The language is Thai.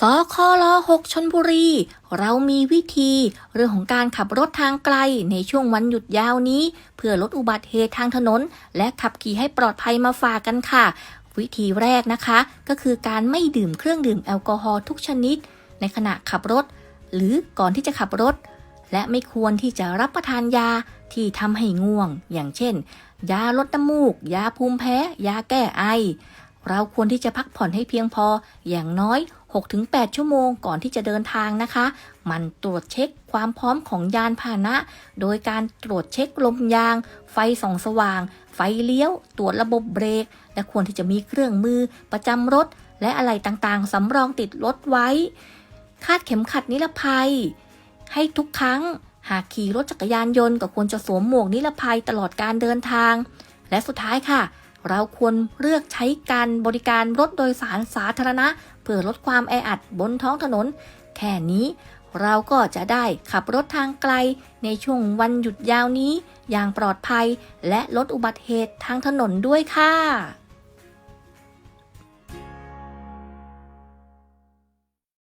สคล6ชนบุรี เรามีวิธีเรื่องของการขับรถทางไกลในช่วงวันหยุดยาวนี้ เพื่อลดอุบัติเหตุทางถนน และขับขี่ให้ปลอดภัยมาฝากกันค่ะ วิธีแรกนะคะ ก็คือการไม่ดื่มเครื่องดื่มแอลกอฮอล์ทุกชนิด ในขณะขับรถ หรือก่อนที่จะขับรถ และไม่ควรที่จะรับประทานยาที่ทำให้ง่วง อย่างเช่น ยาลดน้ำมูก ยาภูมิแพ้ ยาแก้ไอ เราควรที่จะพักผ่อนให้เพียงพออย่างน้อย 6-8 ชั่วโมงก่อนที่จะเดินทางนะคะ มันตรวจเช็คความพร้อมของยานพาหนะ โดยการตรวจเช็คลมยาง ไฟส่องสว่าง ไฟเลี้ยว ตรวจระบบเบรก และควรที่จะมีเครื่องมือ ประจำรถ และอะไรต่างๆสำรองติดรถไว้ คาดเข็มขัดนิรภัย ให้ทุกครั้ง หากขี่รถจักรยานยนต์ก็ควรจะสวมหมวกนิรภัยตลอดการเดินทาง และสุดท้ายค่ะ เราควรเลือกใช้การบริการรถโดยสารสาธารณะ เพื่อลดความแออัดบนท้องถนน แค่นี้เราก็จะได้ขับรถทางไกลในช่วงวันหยุดยาวนี้ อย่างปลอดภัยและลดอุบัติเหตุทางถนนด้วยค่ะ